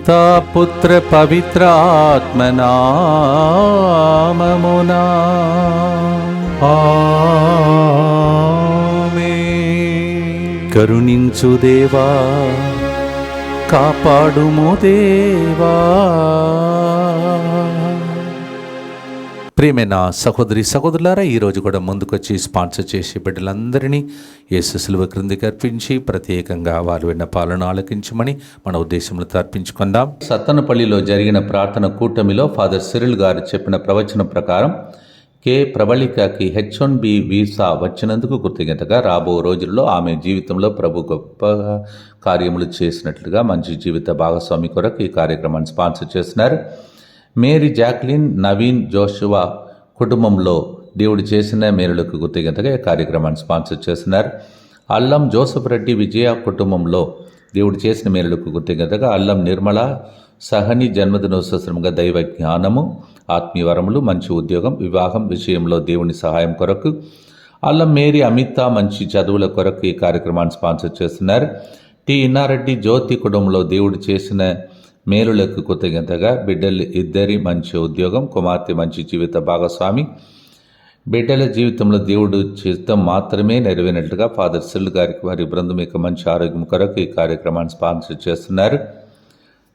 పితా పుత్ర పవిత్ర ఆత్మనామమునా ఆమేన్. కరుణించు దేవా కాపాడుము దేవా ప్రియమైన సహోదరి సహోదరులారా ఈరోజు కూడా ముందుకొచ్చి స్పాన్సర్ చేసి బిడ్డలందరినీ యేసు సిలువ క్రిందికి అర్పించి ప్రత్యేకంగా వారు విన్న పాలన ఆలకించమని మన ఉద్దేశంలో తర్పించుకుందాం. సత్తనపల్లిలో జరిగిన ప్రార్థన కూటమిలో ఫాదర్ సిరిల్ గారు చెప్పిన ప్రవచనం ప్రకారం కే ప్రబళికకి హెచ్ వన్ బి వీసా వచ్చినందుకు కృతజ్ఞతగా రాబో రోజుల్లో ఆమె జీవితంలో ప్రభు గొప్ప కార్యములు చేసినట్లుగా మంచి జీవిత భాగస్వామి కొరకు ఈ కార్యక్రమాన్ని స్పాన్సర్ చేస్తున్నారు. మేరీ జాక్లిన్ నవీన్ జోషువా కుటుంబంలో దేవుడు చేసిన మేలులకు గుర్తిగంతగా ఈ కార్యక్రమాన్ని స్పాన్సర్ చేస్తున్నారు. అల్లం జోసఫ్ రెడ్డి విజయ కుటుంబంలో దేవుడు చేసిన మేలులకు కృతజ్ఞతగా అల్లం నిర్మల సహని జన్మదినోత్సవంగా దైవ జ్ఞానము ఆత్మీయ వరములు మంచి ఉద్యోగం వివాహం విషయంలో దేవుని సహాయం కొరకు అల్లం మేరీ అమిత మంచి చదువుల కొరకు ఈ కార్యక్రమాన్ని స్పాన్సర్ చేస్తున్నారు. టి. ఇన్నారెడ్డి జ్యోతి కుటుంబంలో దేవుడు చేసిన మేలులకు కృతజ్ఞతగా బిడ్డలు ఇద్దరి మంచి ఉద్యోగం కుమార్తె మంచి జీవిత భాగస్వామి. బిడ్డల జీవితంలో దేవుడు చిత్తం మాత్రమే నెరవేరినట్లుగా ఫాదర్ సిల్ గారికి వారి బృందం యొక్క మంచి ఆరోగ్యం కొరకు ఈ కార్యక్రమాన్ని స్పాన్సర్ చేస్తున్నారు.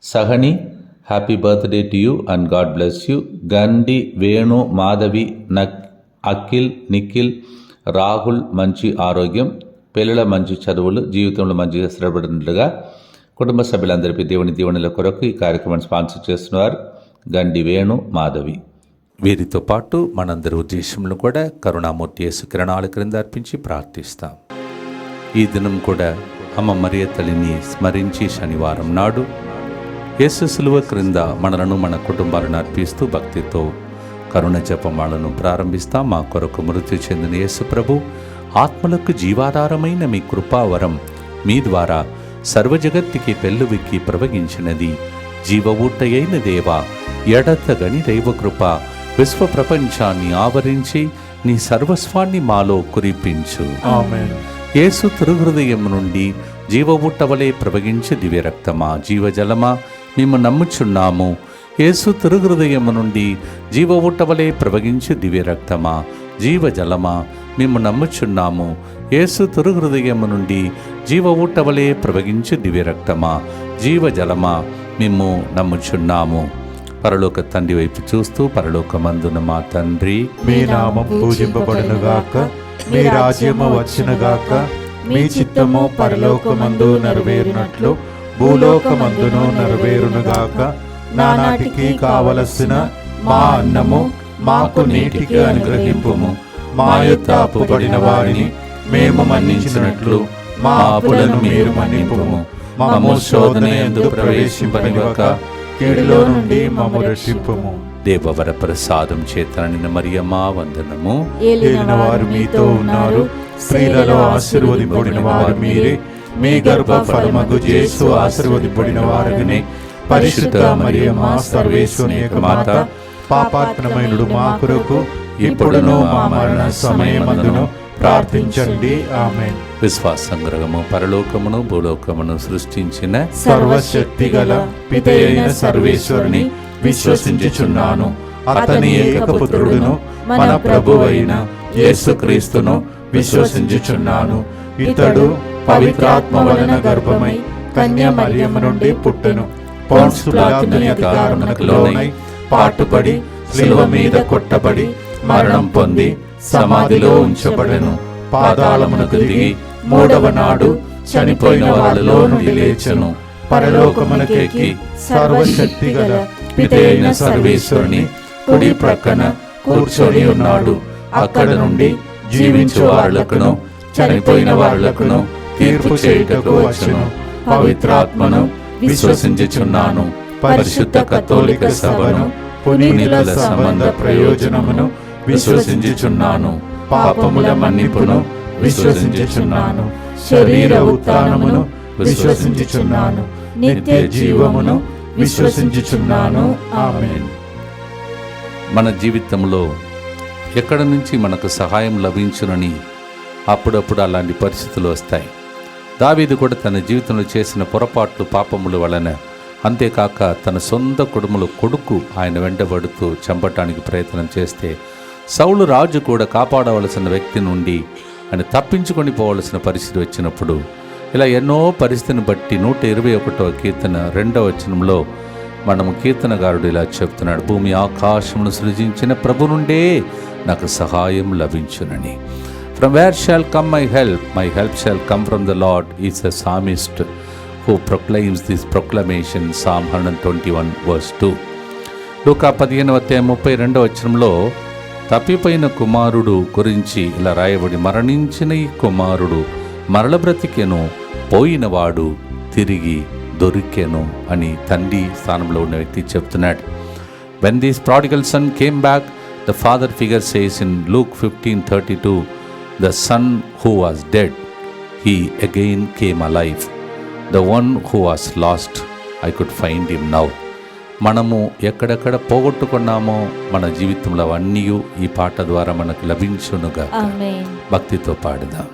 Sahani happy birthday to you and God bless you. Gandi Venu Madhavi నక్ అఖిల్ నిఖిల్ రాహుల్ మంచి ఆరోగ్యం. పిల్లల మంచి చదువులు జీవితంలో మంచిగా స్థిరపడినట్లుగా కుటుంబ సభ్యులందరిపై దేవుని దీవెనల కొరకు ఈ కార్యక్రమాన్ని స్పాన్సర్ చేస్తున్నారు గండి వేణు మాధవి. వీరితో పాటు మనందరి ఉద్దేశంలో కూడా కరుణామూర్తి యేసు కిరణాల క్రింద అర్పించి ప్రార్థిస్తాం. ఈ దినం కూడా అమ్మ మరియ తల్లిని స్మరించి శనివారం నాడు యేసు సులువ క్రింద మనలను మన కుటుంబాలను అర్పిస్తూ భక్తితో కరుణ జపమాలను ప్రారంభిస్తాం. మా కొరకు మృతి చెందిన యేసు ప్రభు ఆత్మలకు జీవాధారమైన మీ కృపావరం మీ ద్వారా సర్వజగత్తుకి పెళ్ళువిక్కి ప్రవగించినది జీవ ఊటయైన దేవా ఎడతగని దైవకృప విశ్వ ప్రపంచాన్ని ఆవరించి నీ సర్వస్వాన్ని మాలో కురిపించు. యేసు తిరుహృదయం నుండి జీవవుట్టవలే ప్రవగించి దివ్య రక్తమా జీవజలమా మేము నమ్ముచున్నాము. యేసు తిరుహృదయం నుండి జీవవుట్టవలే ప్రవగించి దివ్య రక్తమా జీవజలమా మేము నమ్ముచున్నాము. యేసు తిరుహృదయం నుండి జీవవుట్టవలే ప్రవగించి దివ్యరక్తమా జీవజలమా మేము నమ్ముచున్నాము. పరలోక తండ్రి వైపు చూస్తూ పరలోకమందున మా తండ్రి. మీ నామం పూజింపబడునుగాక మీ రాజ్యము వచ్చునుగాక మీ చిత్తము పరలోకమందు నెరవేరునట్లు భూలోకమందును నెరవేరునుగాక. నానాటికి కావలసిన మా అన్నము మాకు నీటికి అనుగ్రహింపుము. మా యొక్క అప్పుబడిన వారిని మేము మన్నించినట్లు మా అప్పులను మీరు మన్నింపుము. మమ్ము శోధన ఎందుకు ప్రవేశింపనివ్వక కీడులో నుండి మమ్ము రక్షింపుము. దేవవర ప్రసాదం చేతనని మరియమ్మా వందనము. ఏలిన వారు మీతో ఉన్నారు. స్త్రీలలో ఆశీర్వదింపబడిన వారు మీరే. మీ గర్భ ఫలమగు జేసు ఆశీర్వదింపబడిన వారుగానే. పరిశుద్ధ మరియమ్మ సర్వేశ్వని యొక్క మాత పాపాత్మమైనడు మా కొరకు ఇప్పుడును మా మరణ సమయమందును. ప్రార్థించండి. ఆమె విశ్వాస సంగ్రహము పరలోకమును భూలోకమును సృష్టించిన సర్వశక్తి గల పితైన సర్వేశ్వరుని విశ్వసించుచున్నాను. అతని ఏకపుత్రుడును మన ప్రభువైన యేసుక్రీస్తును విశ్వసించుచున్నాను. ఇతడు పవిత్రాత్మ వలన గర్భమై కన్య మరియమ్మ నుండి పుట్టెను. పోన్సు పిలాతుని అధికారమునకు లోనై పాటుపడి శిలువ మీద కొట్టబడి మరణం పొంది సమాధిలో ఉంచబడెను. పాదాళమునకు దిగి మూడవ నాడు చనిపోయిన వాళ్ళలో నుండి లేచెను. పరలోకమునకెక్కి సర్వశక్తి గల పితైన సర్వేశ్వరుని కుడి ప్రక్కన కూర్చొని ఉన్నాడు. అక్కడ నుండి జీవించు వాళ్ళకును చనిపోయిన వాళ్ళకును తీర్పు చేయుటకు వచ్చును. పవిత్రాత్మను విశ్వసించుచున్నాను. పరిశుద్ధ కథోలిక సభను పునీతుల సంబంధ ప్రయోజనమును విశ్వసించుచున్నాను. పాపముల మన్నిపును విశ్వసించుచున్నాను. శరీర ఉత్థానమును విశ్వసించుచున్నాను. నిత్య జీవమును విశ్వసించుచున్నాను. ఆమెన్. మన జీవితంలో ఎక్కడ నుంచి మనకు సహాయం లభించునని అప్పుడప్పుడు అలాంటి పరిస్థితులు వస్తాయి. దావీదు కూడా తన జీవితంలో చేసిన పొరపాట్లు పాపముల వలన అంతేకాక తన సొంత కుటుంబంలో కొడుకు ఆయన వెంటబడుతూ చంపటానికి ప్రయత్నం చేస్తే సౌలు రాజు కూడా కాపాడవలసిన వ్యక్తి నుండి అని తప్పించుకొని పోవలసిన పరిస్థితి వచ్చినప్పుడు ఇలా ఎన్నో పరిస్థితిని బట్టి నూట ఇరవై ఒకటో కీర్తన రెండవ వచనంలో మనము కీర్తనగారుడు ఇలా చెప్తున్నాడు భూమి ఆకాశమును సృజించిన ప్రభు నుండే నాకు సహాయం లభించునని. From where shall come my help my help shall come from the Lord is a psalmist who proclaims this proclamation psalm hundred twenty one verse two లూకా పదిహేనవ అధ్యాయం ముప్పై రెండవ వచనంలో తప్పిపోయిన కుమారుడు గురించి ఇలా రాయబడి మరణించిన ఈ కుమారుడు మరల బ్రతికెను పోయినవాడు తిరిగి దొరికెను అని తండ్రి స్థానంలో ఉన్న వ్యక్తి చెప్తున్నాడు. When this prodigal son came back the father figure says in Luke fifteen thirty two the son who was dead he again came alive the one who was lost I could find him now మనము ఎక్కడెక్కడ పోగొట్టుకున్నామో మన జీవితంలో అవన్నీ ఈ పాట ద్వారా మనకు లభించునుగా భక్తితో పాడుదాం.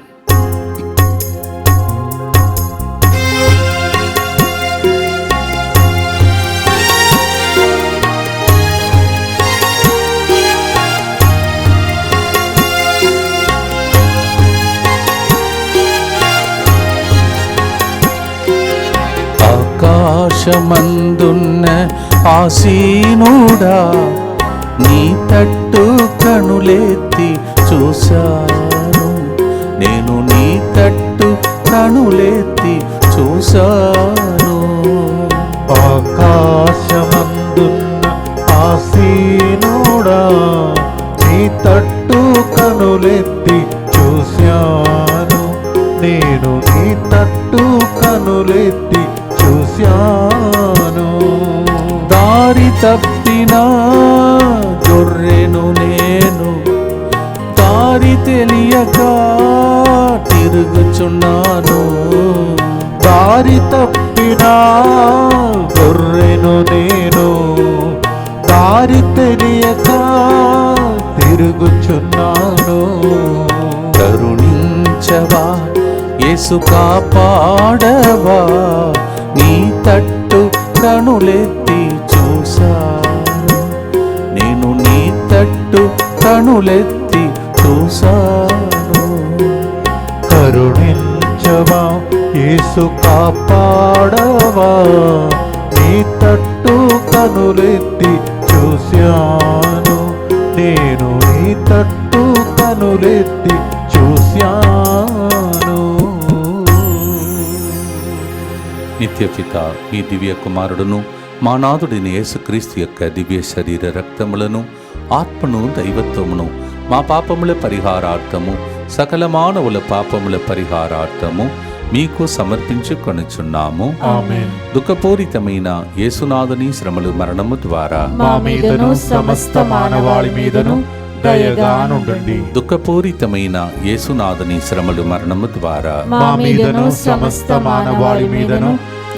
ఆకాశమందున్న ఆసీనుడా నీ తట్టు కనులెత్తి చూశాను. నేను నీ తట్టు కనులెత్తి చూశాను. ఆకాశమందున్న ఆసీనుడా నీ తట్టు కనులెత్తి చూశాను. నేను నీ తట్టు కనులెత్తి చూశాను. తప్పిన గొర్రెను నేను దారి తెలియక తిరుగుచున్నాను. దారి తప్పిన గొర్రెను నేను దారి తెలియక తిరుగుచున్నాను. కరుణించవా యేసు కాపాడవా నీ తట్టు కనులెత్తి తట్టు కనులెత్తి చూశాను కరుణించవా యేసు కాపాడవా? నీ తట్టు కనులెత్తి చూశాను. నేను నీ తట్టు కనులెత్తి చూశాను. నిత్యపిత మీ దివ్య కుమారుడును మా నాథుడిని యేసుక్రీస్తు యొక్క దివ్య శరీర రక్తములను ఆత్మను దైవత్వమును మా పాపముల పరిహారార్థము సకల మానవుల పాపముల పరిహారార్థము మీకు సమర్పించుకొనుచున్నాము. ఆమేన్. దుఃఖపూరితమైన యేసునాథుని శ్రమలు మరణము ద్వారా మా మీదను సమస్త మానవాళి మీదను దయగా నుండండి దుఃఖపూరితమైన యేసునాథుని శ్రమలు మరణము ద్వారా మా మీదను సమస్త మానవాళి మీదను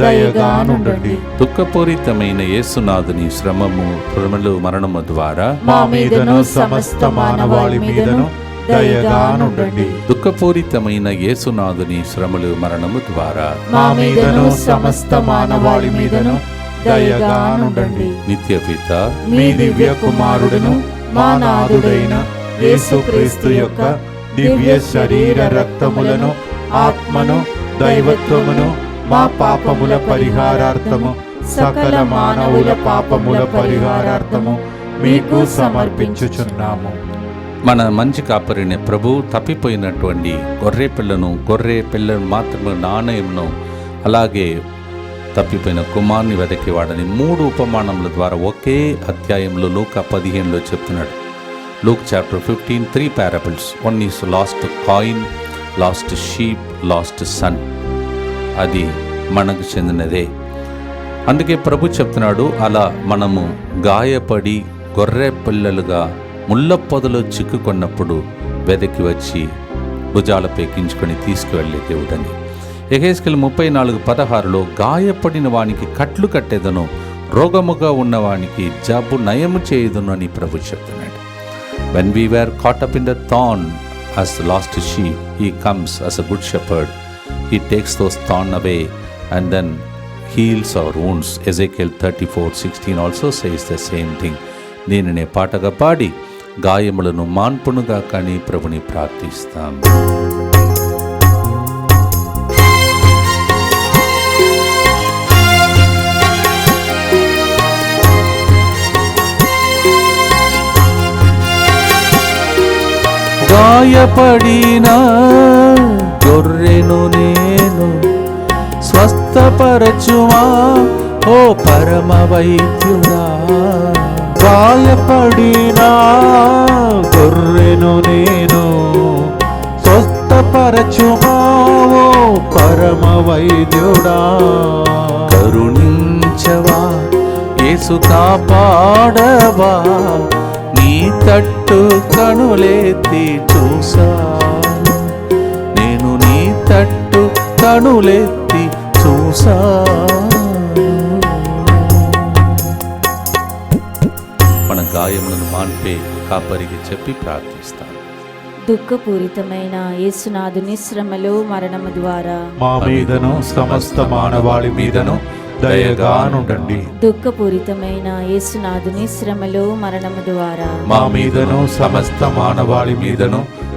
దయగా నుండండి దుఃఖపూరితమైన యేసునాథుని శ్రమము శ్రమలు మరణము ద్వారా మా మీదను సమస్త మానవాళి మీదను దయగా నుండండి దుఃఖపూరితమైన యేసునాథుని శ్రమలు మరణము ద్వారా మా మీదను సమస్త మానవాళి మీదను దయగా నుండండి నిత్యపిత మీ దివ్య కుమారుడును మా నాథుడైన యేసుక్రీస్తు యొక్క దివ్య శరీర రక్తములను ఆత్మను దైవత్వమును మా పాపముల పరిహారార్థము సకల మానవుల పాపముల పరిహారార్థము మీకు సమర్పించుచున్నాము. మన మంచి కాపరిని ప్రభు తప్పిపోయినటువంటి గొర్రె పిల్లను గొర్రె పిల్లను మాత్రమే నాణయంను అలాగే తప్పిపోయిన కుమార్ని వెతకేవాడని మూడు ఉపమానముల ద్వారా ఒకే అధ్యాయంలో లూక పదిహేనులో చెప్తున్నాడు. Luke chapter fifteen three parables. One is lost coin lost sheep lost son అది మనకు చెందినదే. అందుకే ప్రభు చెప్తున్నాడు అలా మనము గాయపడి గొర్రె పిల్లలుగా ముళ్ళ పొదలో చిక్కుకున్నప్పుడు వెదకి వచ్చి భుజాలపై పెక్కించుకొని తీసుకువెళ్ళే దేవుడని. ఎహేస్కెల్ ముప్పై నాలుగు పదహారులో గాయపడిన వానికి కట్లు కట్టేదను రోగముగా ఉన్నవానికి జబ్బు నయము చేయదును అని ప్రభు చెప్తున్నాడు. When we were caught up in the than as the lost sheep, he comes as a good shepherd. He takes those thorn away and then heals our wounds. Ezekiel 34 16 also says the same thing. దీనినే పాటగా పాడి గాయములను మాన్పునుగా కానీ ప్రభుని ప్రార్థిస్తాం గాయపడిన గొర్రెను నన్ను స్వస్థపరచువా ఓ పరమ వైద్యుడా గాయపడినా గొర్రెను నేను స్వస్థపరచుమావో పరమ వైద్యుడా కరుణించవా యేసు కాపాడవా? నీ తట్టు కనులెత్తి చూసా. కనులెత్తి చూసాను మన గాయములను మాన్పే కాపరికి చెప్పి ప్రార్థిస్తాం. దుఃఖపూరితమైన యేసునాథుని శ్రమలు మరణము ద్వారా. మా మీదను సమస్త మానవాళి మీదను దయగానుండండి. దుఃఖపూరితమైన యేసునాథుని శ్రమలు మరణము ద్వారా. మా మీదను సమస్త మానవాళి మీదను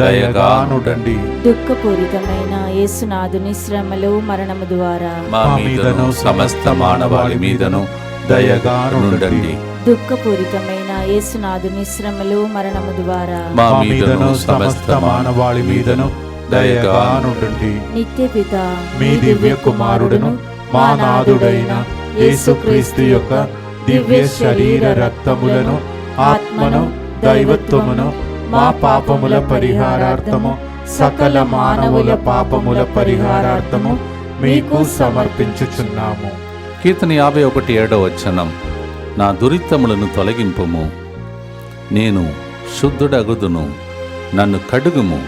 దయగానుండండి. దుఃఖపూరితమైన యేసునాథుని శ్రమలు మరణము ద్వారా మా మీదను సమస్త మానవాళి మీదను దయగానుండండి. దుఃఖపూరితమైన యేసునాథుని శ్రమలు మరణము ద్వారా మా మీదను సమస్త మానవాళి మీదను దయగానుండండి. నిత్య పిత మీ దివ్య కుమారుడును మా నాథుడైన యేసుక్రీస్తు యొక్క దివ్య శరీర రక్తములను ఆత్మను దైవత్వమును మా పాపముల పరిహారార్థము సకల మానవుల పాపముల పరిహారార్థము మీకు సమర్పించుచున్నాము. కీర్తన యాభై ఒకటి ఏడో వచనం. నా దురితములను తొలగింపుము. నేను శుద్ధుడగుదును. నన్ను కడుగుము.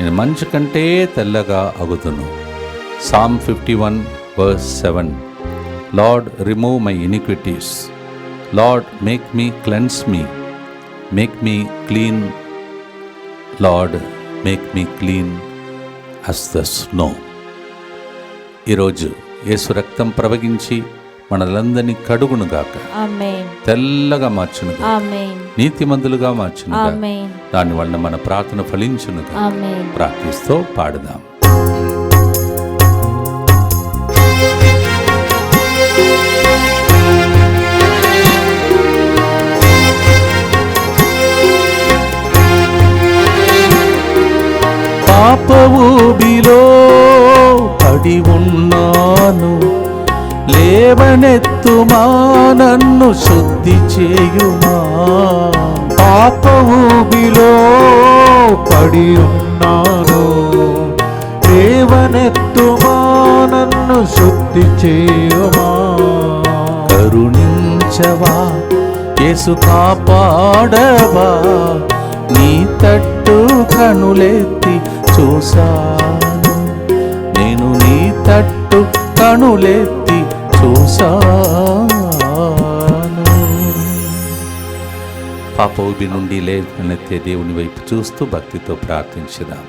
నేను మంచు కంటే తెల్లగా అగుదును. Psalm fifty one verse seven Lord remove my iniquities Lord make me cleanse me make me clean Lord make me clean as the snow ఈరోజు యేసు రక్తం ప్రవగించి మనలందరినీ కడుగునుగాక ఆమేన్ తెల్లగా మార్చునుగా ఆమేన్ నీతిమంతులుగా మార్చునుగా ఆమేన్ దాని వలన మన ప్రార్థన ఫలించునుగా ఆమేన్ ప్రార్థిస్తూ పాడుదాం. లేవనెత్తుమా నన్ను శుద్ధి చేయుమా పాప ఊబిలో పడి ఉన్నాను దేవనెత్తుమా నన్ను శుద్ధి చేయుమా కరుణించవా యేసు కాపాడవా నీ తట్టు కనులెత్తి చూసాను నేను నీ తట్టు కనులెత్తి చూసాను పాపౌబి నుండి లేవనెత్తే దేవుని వైపు చూస్తూ భక్తితో ప్రార్థించుదాం.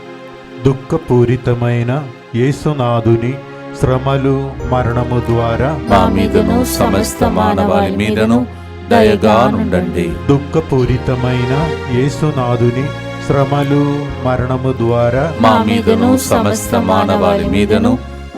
దుఃఖపూరితమైన యేసునాథుని శ్రమలు మరణము ద్వారా మా మీదను సమస్త మానవాళి మీదను దయగా నుండండి. దుఃఖపూరితమైన యేసునాథుని శ్రమలు మరణము ద్వారా మా మీదను సమస్త మానవాళి మీదను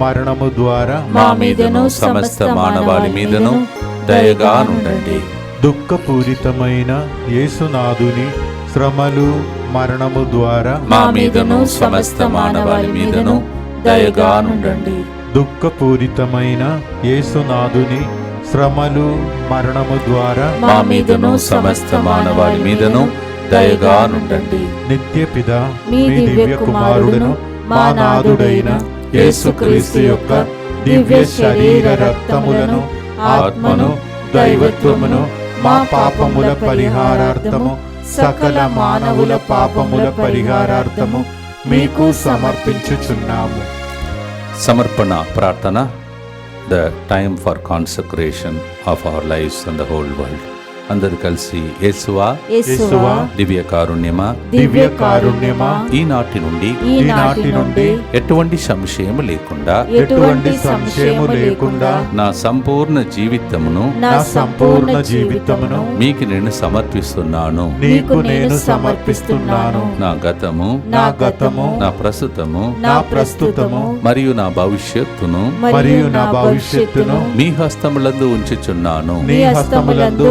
మరణము ద్వారా మా మీదను సమస్త మానవాళి మీదను దయగా నుండండి దుఃఖపూరితమైన యేసునాథుని శ్రమలు మరణము ద్వారా మా మీదను సమస్త మానవాళి మీదను దయగా నుండండి దుఃఖపూరితమైన యేసునాథుని శ్రమలు మరణము ద్వారా మా మీదను సమస్త మానవాళి మీదను దయగా నుండండి నిత్య పిత మీ మీ దివ్య కుమారుడును మా నాథుడైన యేసుక్రీస్తు యొక్క దివ్య శరీర రక్తములను ఆత్మను దైవత్వమును మా పాపముల పరిహారార్థము సకల మానవుల పాపముల పరిహారార్థము మీకు సమర్పించుచున్నాము. సమర్పణ ప్రార్థన the time for consecration of our lifes and the whole world. అందరు కలిసి యేసువా యేసువా దివ్య కారుణ్యమా? దివ్య కారుణ్యమా? ఈనాటి నుండి ఈనాటి నుండి ఎటువంటి సంశయము లేకుండా ఎటువంటి సంశయము లేకుండా నా సంపూర్ణ జీవితమును నా సంపూర్ణ జీవితమును మీకు నేను సమర్పిస్తున్నాను. నీకు నేను సమర్పిస్తున్నాను. నా గతము నా గతము నా ప్రస్తుతము నా ప్రస్తుతము మరియు నా భవిష్యత్తును మరియు నా భవిష్యత్తును మీ హస్తములందు ఉంచుచున్నాను. నీ హస్తములందు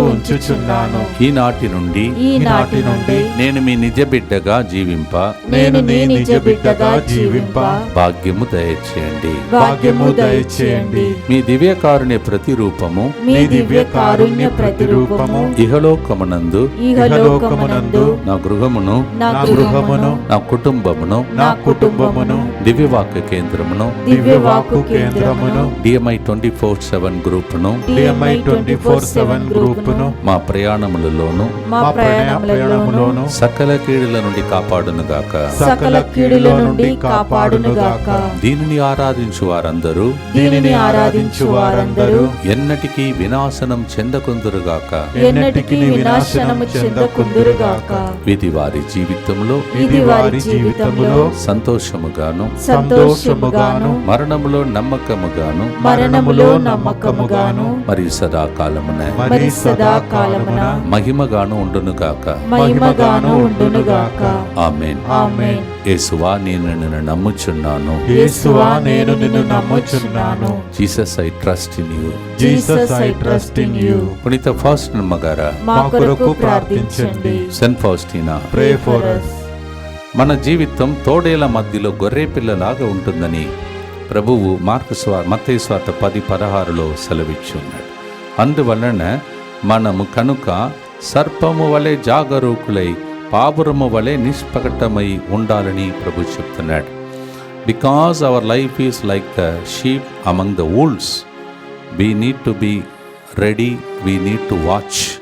ఉంచుచున్నాను ఈనాటి నుండి ఈనాటి నుండి నేను మీ నిజ బిడ్డగా జీవింప. నేను నీ నిజ బిడ్డగా జీవింప. భాగ్యము దయచేయండి. భాగ్యము దయచేయండి. మీ దివ్యకారుణ్య ప్రతిరూపము. మీ దివ్య కారుణ్య ప్రతిరూపము. ఇహలోకమునందు ఇహలోకమునందు నా గృహమును నా గృహమును నా కుటుంబమును నా కుటుంబమును దివ్యవాక్య కేంద్రమును దివ్యవాకు కేంద్రమును డిఎంఐ ట్వంటీ ఫోర్ సెవెన్ గ్రూపును డిఎంఐ ట్వంటీ ఫోర్ సెవెన్ గ్రూపును మా ప్రయాణములలోను మా ప్రయాణములలోను ప్రయాణములోను సకల కీడుల నుండి కాపాడునుగాక. సకల కీడుల నుండి కాపాడునుగాక. దీనిని ఆరాధించు వారందరూ దీనిని ఆరాధించు వారందరూ ఎన్నటికీ వినాశనం చెందకుందురుగాక. ఎన్నటికీ వినాశనము చెందకుందురుగాక. ఇది వారి జీవితంలో ఇది వారి జీవితంలో సంతోషముగాను సంతోషముగాను మరణములో నమ్మకముగాను మరణములో నమ్మకముగాను మరియు సదాకాలమున మరి మహిమగాను ఉండునుగాక మహిమగాను ఉండునుగాక ఆమెన్. ఆమేన్. యేసువా నేను నిన్ను నమ్ముచున్నాను. యేసువా నేను నిన్ను నమ్ముచున్నాను. Jesus I trust in you. Jesus I trust in you. పునీత ఫాస్ట్ నమ్మగారా మా కొరకు ప్రార్థించండి. Saint Faustina. Pray for us. మన జీవితం తోడేల మధ్యలో గొర్రె పిల్లలాగా ఉంటుందని ప్రభువు మార్కు స్వార్ మత్తయి స్వార్త పది పదహారులో సెలవిచ్చున్నాడు. అందువలన మనము కనుక సర్పము వలె జాగరూకులై పాపురము వలె నిష్పకటమై ఉండాలని ప్రభు చెప్తున్నాడు. Because our life is like the sheep among the wolves we need to be ready we need to watch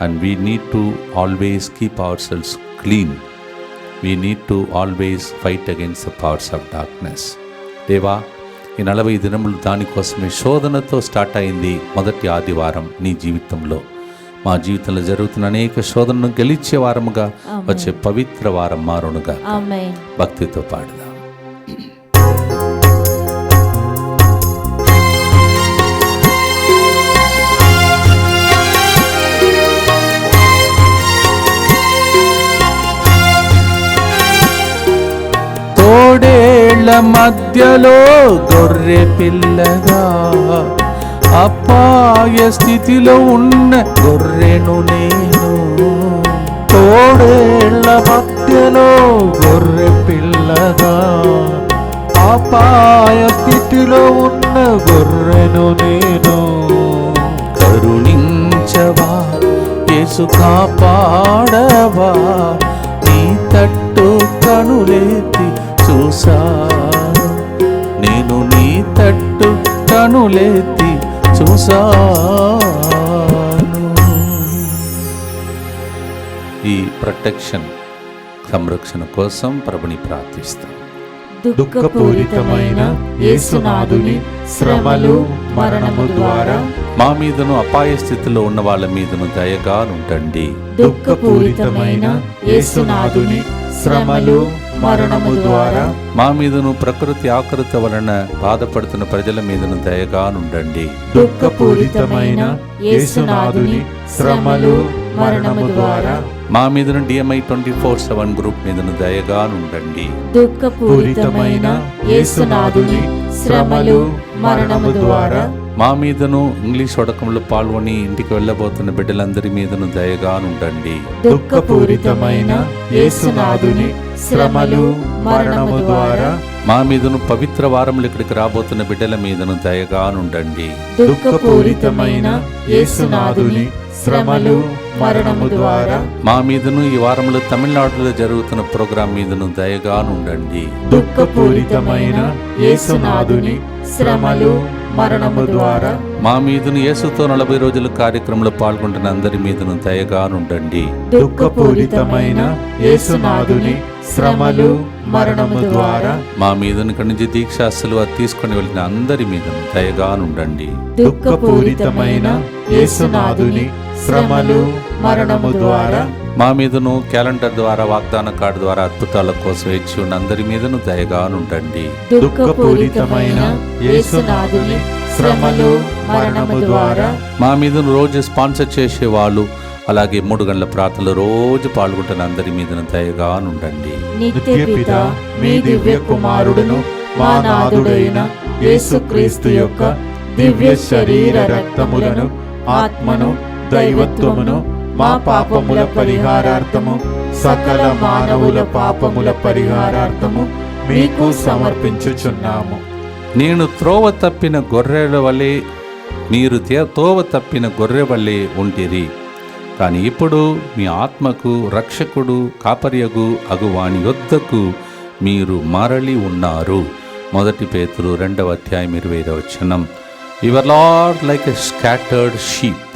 and we need to always keep our selves clean we need to always fight against the powers of darkness దేవా ఈ నలభై దినములు దానికోసమే శోధనతో start అయింది మొదటి ఆదివారం నీ జీవితంలో. మా జీవితంలో జరుగుతున్న అనేక శోధనను గెలిచే వారముగా వచ్చే పవిత్ర వారం మారునుగా భక్తితో పాడుదాం తోడేళ్ళ మధ్యలో గొర్రె పిల్లగా అపాయ స్థితిలో ఉన్న గొర్రెను నేను తోడేళ్ళ మధ్యలో గొర్రె పిల్లగా అపాయ స్థితిలో ఉన్న గొర్రెను నేను కరుణించవా యేసు కాపాడవా నీ తట్టు కనులేతి చూసా తట్టు కనులేతి చూసాను ఈ ప్రొటెక్షన్ సంరక్షణ కోసం ప్రభుని ప్రార్థిస్తాం. దుఃఖపూరితమైన యేసునాథుని శ్రమలు మరణము ద్వారా మా మీదను అపాయ స్థితిలో ఉన్న వాళ్ళ మీదను దయగా ఉండండి దుఃఖపూరితమైన యేసునాథుని శ్రమలు మరణము ద్వారా మా మీదను ప్రకృతి ఆకృత వలన బాధపడుతున్న ప్రజల మీదను దయగా ఉండండి దుఃఖపూరితమైన యేసునాథుని శ్రమలు మరణము ద్వారా మా మీదను DMI twenty four seven group మీదను దయగా ఉండండి పూరితమైన యేసునాథుని శ్రమలు మరణము ద్వారా మా మీదను ఇంగ్లీష్ వడకంలో పాల్గొని ఇంటికి వెళ్ళబోతున్న బిడ్డలందరి మీదను దయగా ఉండండి దుఃఖపూరితమైన యేసునాథుని శ్రమలు మరణము ద్వారా మా మీదను పవిత్ర వారములు ఇక్కడికి రాబోతున్న బిడ్డల మీదను దయగా ఉండండి దుఃఖపూరితమైన యేసునాథుని శ్రమలు మరణము ద్వారా మా మీదను ఈ వారంలో తమిళనాడులో జరుగుతున్న ప్రోగ్రాం మీదను దయగా ఉండండి దుఃఖపూరితమైన యేసునాథుని శ్రమలు మరణము ద్వారా మా మీదను యేసుతో నలభై రోజుల కార్యక్రమంలో పాల్గొంటున్న అందరి మీదను దయగా ఉండండి దుఃఖపూరితమైన యేసునాథుని శ్రమలు మరణము ద్వారా మా మీదను నుంచి దీక్షాస్తులు అది తీసుకొని వెళ్ళిన అందరి మీదను దయగా ఉండండి దుఃఖపూరితమైన యేసునాథుని శ్రమలు మరణము ద్వారా మా మీదను క్యాలెండర్ ద్వారా వాగ్దాన కార్డు ద్వారా అద్భుతాల కోసం ఇచ్చి ఉన్న అందరి మీదను దయగా ఉండండి దుఃఖపూరితమైన యేసునాథుని శ్రమలు మరణము ద్వారా మా మీదను రోజు స్పాన్సర్ చేసే వాళ్ళు అలాగే మూడు గంటల ప్రార్థనలు రోజు పాల్గొంటున్న అందరి మీదను దయగా ఉండండి నిత్య పిత మీ దివ్య కుమారుడును మా నాథుడైన యేసుక్రీస్తు యొక్క దివ్య శరీర రక్తములను ఆత్మను దైవత్వమును మా పాపముల పరిహారార్థము సకల మానవుల పాపముల పరిహారార్థము మీకు సమర్పించుచున్నాము. నేను త్రోవ తప్పిన గొర్రెల వలె మీరు తోవ తప్పిన గొర్రె వలె ఉంటిరి. కానీ ఇప్పుడు మీ ఆత్మకు రక్షకుడు కాపర్యగు అగువాని యొద్దకు మీరు మరలి ఉన్నారు. మొదటి పేతులు రెండవ అధ్యాయం ఇరవై వచనం. Your Lord like a scattered sheep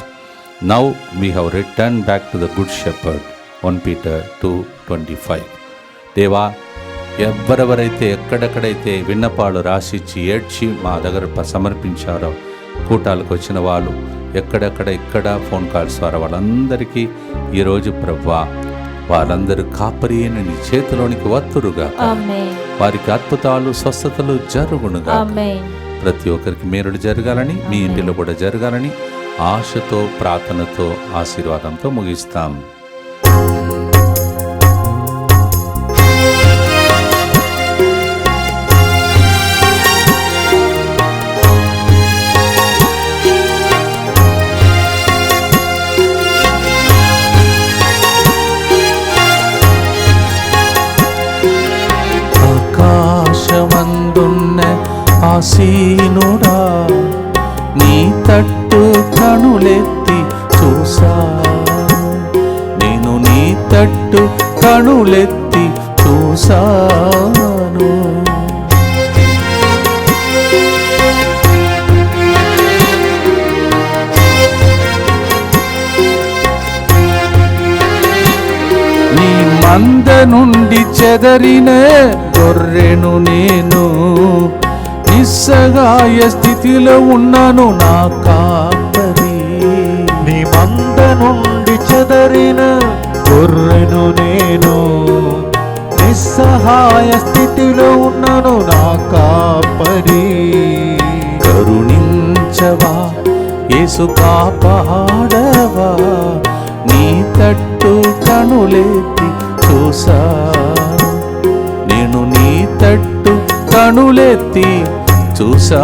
now we have return back to the good shepherd one Peter two twenty five దేవా ఎవరెవరైతే ఎక్కడెక్కడైతే విన్నపాలు రాసిచ్చి ఏడ్చి మా దగ్గర సమర్పించారో కూటాలకు వచ్చిన వాళ్ళు ఎక్కడెక్కడ ఇక్కడ ఫోన్ కాల్స్ ద్వారా వాళ్ళందరికీ ఈరోజు ప్రవ్వా వారందరూ కాపరి అయిన నీ చేతిలోనికి వత్తురుగా వారికి అద్భుతాలు స్వస్థతలు జరుగునుగా ప్రతి ఒక్కరికి మేలుడు జరగాలని మీ ఇంటిలో కూడా జరగాలని ఆశతో ప్రార్థనతో ఆశీర్వాదంతో ముగిస్తాం. ఆకాశమందున్న ఆసీనుడా కణులెత్తి చూసా. నేను నీ తట్టు కణులెత్తి చూసాను నీ మంద నుండి చెదరిన గొర్రెను నేను నిస్సగాయ స్థితిలో ఉన్నాను నా నుండి చెదరిన గొర్రెను నేను నిస్సహాయ స్థితిలో ఉన్నాను నా కాపరి. కరుణించవా యేసు కాపాడవా నీ తట్టు కనులెత్తి చూసా. నేను నీ తట్టు కణులెత్తి కనులెత్తి చూసా.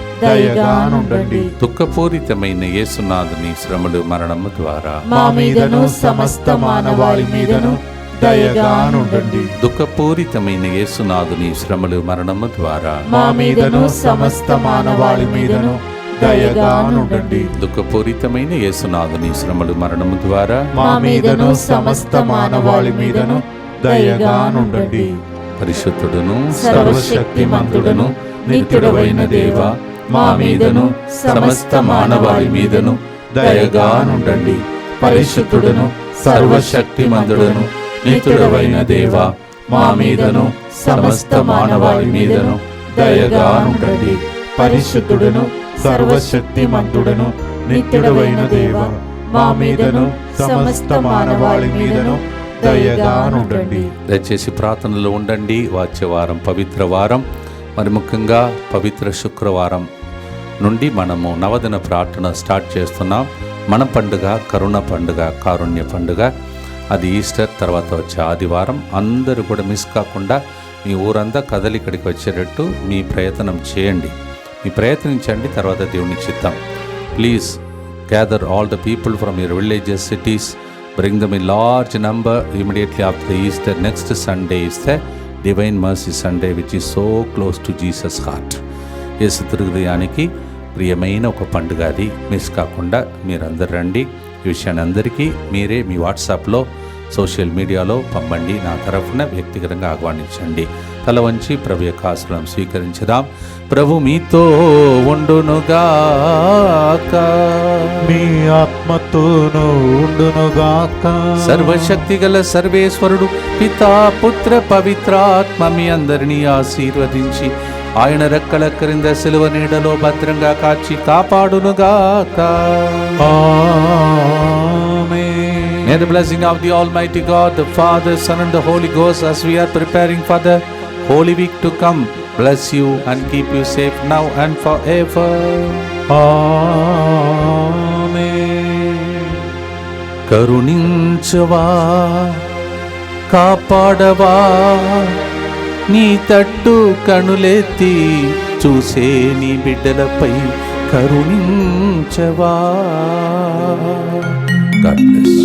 దయగా నుండండి. దుఃఖపూరితమైన యేసునాథుని శ్రమలు మరణము ద్వారా మా మీదను సమస్త మానవాళి మీదను దయగా నుండండి దుఃఖపూరితమైన యేసునాథుని శ్రమలు మరణము ద్వారా మా మీదను సమస్త మానవాళి మీదను దయగా నుండండి దుఃఖపూరితమైన యేసునాథుని శ్రమలు మరణము ద్వారా మా మీదను సమస్త మానవాళి మీదను దయగా నుండండి పరిశుద్ధుడును సర్వశక్తిమంతుడును నిత్యుడవైన దేవ మా మీదను సమస్త మానవాళి మీదను దయగా నుండండి సర్వశక్తి మందుడను నిత్యుడమైన దేవ మా మీదను సమస్త మానవాళి మీదను దయగా నుండండి సర్వశక్తి మందుడను నిత్యుడవైన దేవ మా మీదను సమస్త మానవాళి మీదను దయగా నుండండి దయచేసి ప్రార్థనలో ఉండండి. వచ్చే వారం పవిత్ర వారం మరి ముఖ్యంగా పవిత్ర శుక్రవారం నుండి మనము నవదిన ప్రార్థన స్టార్ట్ చేస్తున్నాం. మన పండుగ కరుణ పండుగ కారుణ్య పండుగ. అది ఈస్టర్ తర్వాత వచ్చే ఆదివారం. అందరూ కూడా మిస్ కాకుండా మీ ఊరంతా కదలి ఇక్కడికి వచ్చేటట్టు మీ ప్రయత్నం చేయండి. మీ ప్రయత్నించండి తర్వాత దేవుని చిత్తం. Please gather all the people from your villages cities bring them large large number of after Easter next Sunday ఇస్తే divine mercy Sunday which is so close to Jesus heart Jesus' heart. యేసు ప్రియమైన ఒక పండుగ అది. Miss కాకుండా మీరందరూ రండి. ఈ విషయాన్ని అందరికీ మీరే మీ వాట్సాప్లో సోషల్ మీడియాలో పంపండి. నా తరఫున వ్యక్తిగతంగా ఆహ్వానించండి. తల వంచి ప్రభు యొక్క ఆశ్రమం స్వీకరించదాం. ప్రభు మీతో ఉండునుగాక మీ ఆత్మతోను ఉండునుగాక సర్వశక్తి గల సర్వేశ్వరుడు పితా పుత్ర పవిత్రాత్మ మీ అందరినీ ఆశీర్వదించి ఆయన రెక్కల క్రింద సిలువ నీడలో భద్రంగా కాచి కాపాడునుగాక. May the blessing of the Almighty God, the Father, Son, and the Holy Ghost, as we are preparing for the Holy Week to come, bless you and keep you safe now and forever. ఆమేన్. కరుణించవా కాపాడవా నీ తట్టు కనులెత్తి చూసే నీ బిడ్డలపై కరుణించవా God bless